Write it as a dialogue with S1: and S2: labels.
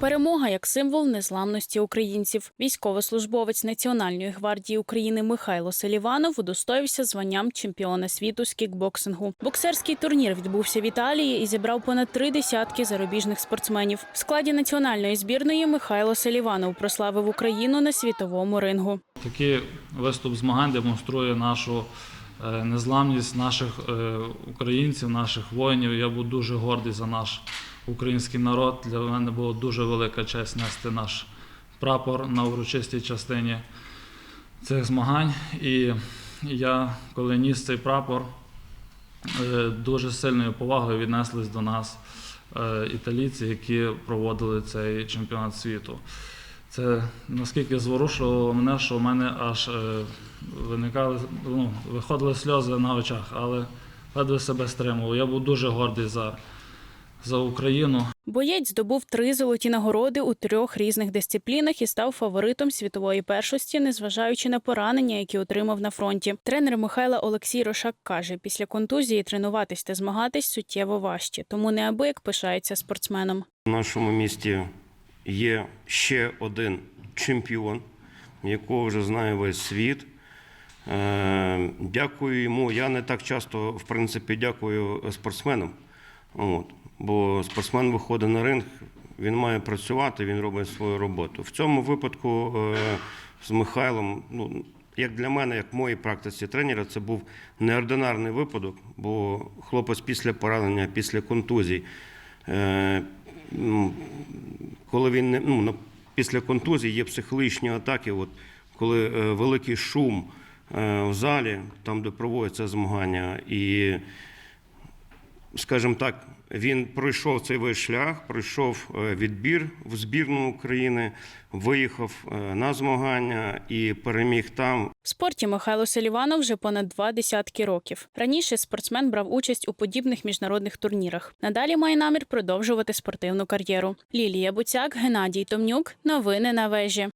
S1: Перемога як символ незламності українців. Військовослужбовець Національної гвардії України Михайло Селіванов удостоївся званням чемпіона світу з кікбоксингу. Боксерський турнір відбувся в Італії і зібрав понад три десятки зарубіжних спортсменів. В складі національної збірної Михайло Селіванов прославив Україну на світовому рингу.
S2: Такий виступ змагань демонструє нашу е, незламність наших е, українців, наших воїнів. Я був дуже гордий за наш український народ. Для мене була дуже велика честь нести наш прапор на урочистій частині цих змагань. І я, коли ніс цей прапор, е, дуже сильною повагою віднеслись до нас е, італійці, які проводили цей чемпіонат світу. Це наскільки зворушило мене, що в мене аж е, виникали, ну, виходили сльози на очах, але ледве себе стримував. Я був дуже гордий за, за Україну.
S1: Боєць здобув три золоті нагороди у трьох різних дисциплінах і став фаворитом світової першості, незважаючи на поранення, які отримав на фронті. Тренер Михайла Олексій Рошак каже: після контузії тренуватись та змагатись суттєво важче, тому неабияк пишається спортсменом.
S3: В нашому місті є ще один чемпіон, якого вже знає весь світ. Е, Дякую йому. Я не так часто, в принципі, дякую спортсменам. От. Бо спортсмен виходить на ринг, він має працювати, він робить свою роботу. В цьому випадку е, з Михайлом, ну, як для мене, як в моїй практиці тренера, це був неординарний випадок, бо хлопець після поранення, після контузій. е, коли він не ну, після контузії є психологічні атаки, от, коли е, великий шум в залі, там, де проводяться змагання, і, скажімо так, він пройшов цей весь шлях, пройшов е, відбір в збірну України, виїхав е, на змагання і переміг там.
S1: В спорті Михайло Селіванов вже понад два десятки років. Раніше спортсмен брав участь у подібних міжнародних турнірах. Надалі має намір продовжувати спортивну кар'єру. Лілія Буцяк, Геннадій Томнюк. Новини на вежі.